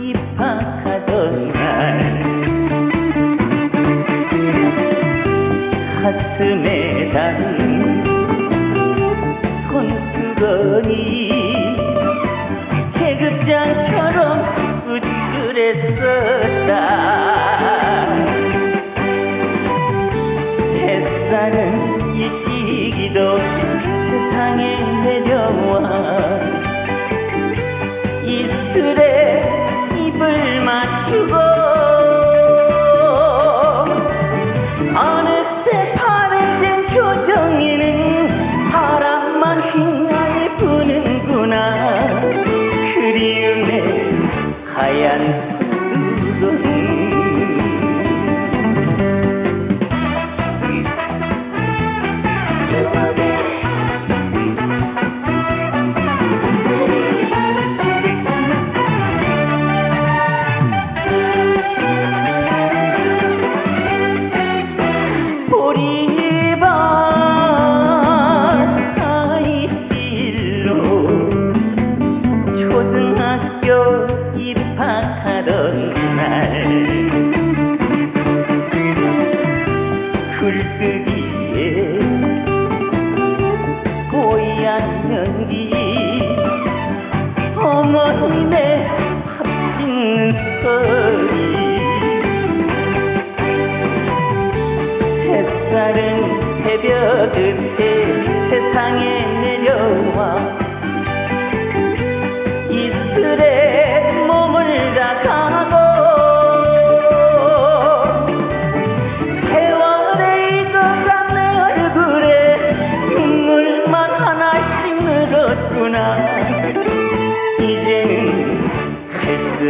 입학하던 날 가슴에 닿는 손수건이 계급장처럼 우쭐했었다. 햇살은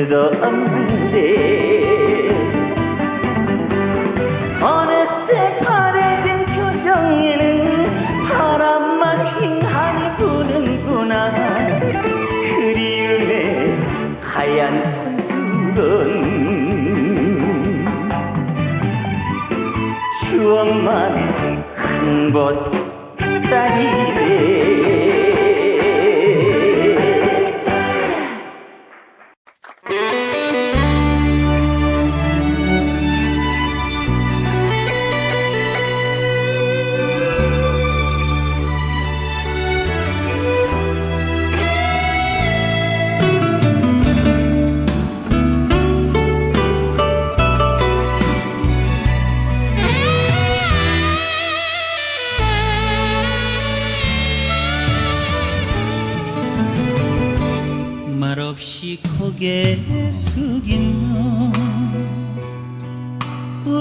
도없 는데, 어느새 파래진 표정에는 바람만 휑하게 부는구나. 그리움의 하얀 손수건. 추억만 큰 곳, 딸이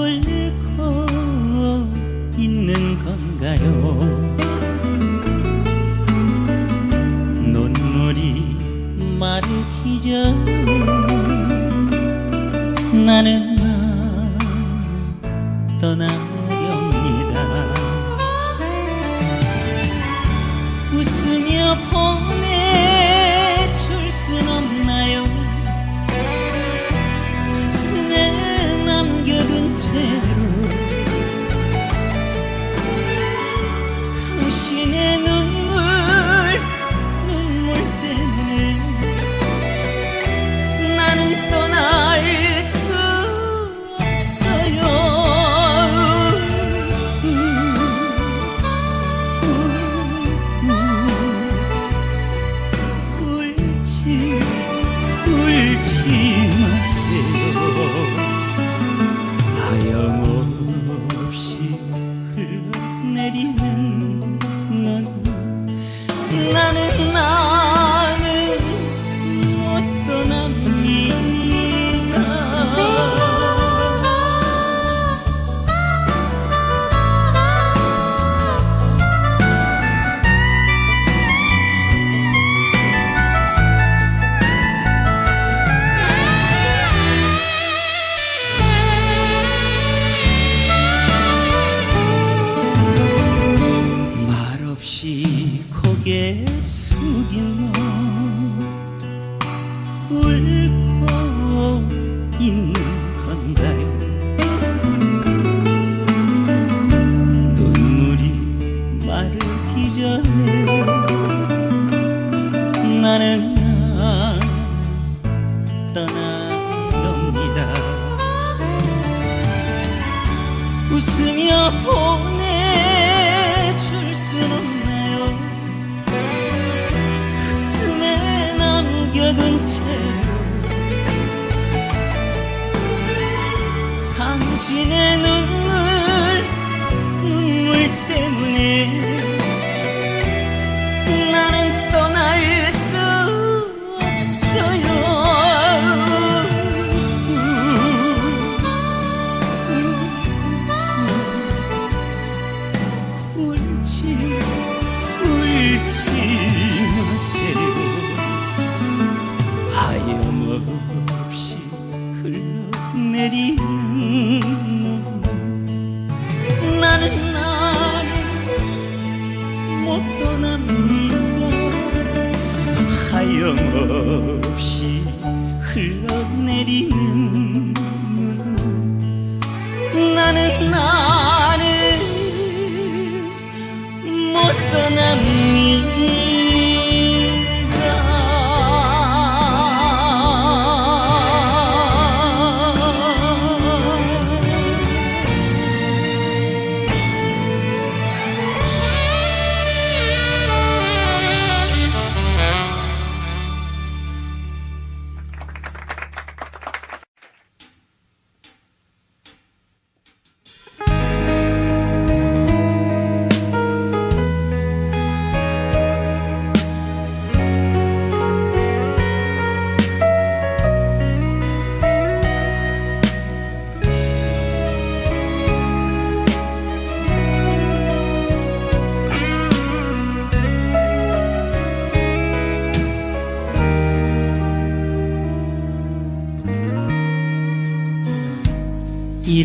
뚫고 있는 건가요? 눈물이 마르기 전 나는 나는 떠나렵니다. 웃으며 보 因 당신의 눈물 눈물 때문에 나는 떠날 수 없어요. 울지 울지 마세요. 하염없이 흘러내리는 나는 나는 못 떠납니다. 하염없이 흘러내리는 눈물 나는 나는 못 떠납니다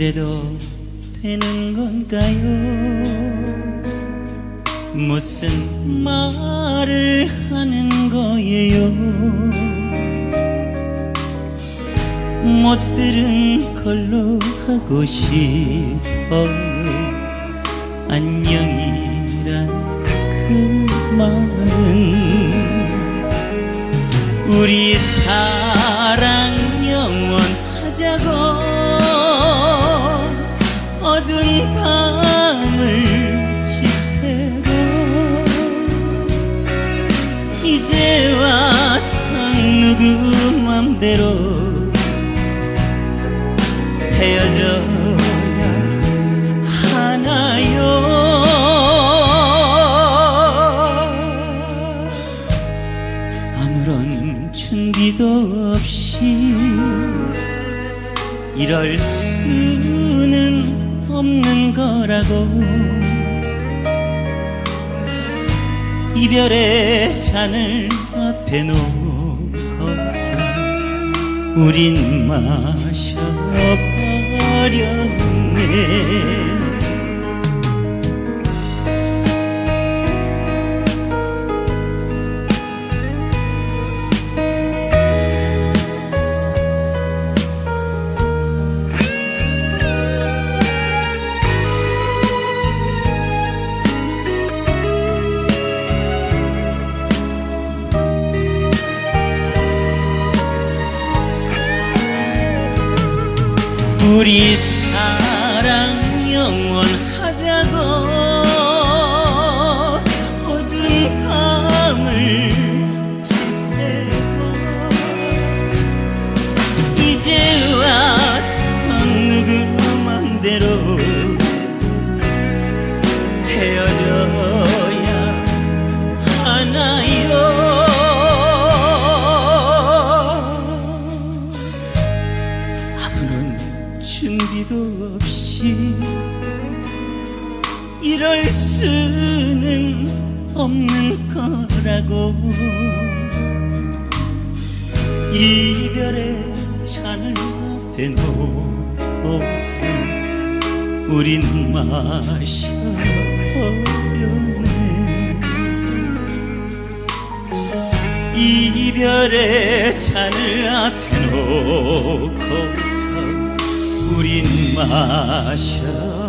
이래도 되는 건가요? 무슨 말을 하는 거예요? 못 들은 걸로 하고 싶어요. 안녕이란 그 말은 우리 사 대로 헤어져야 하나요. 아무런 준비도 없이 이럴 수는 없는 거라고. 이별의 잔을 앞에 놓고서 우린 마셔버렸네 놓고서 우린 마셔버렸네. 이별의 잔을 앞에 놓고서 우린 마셔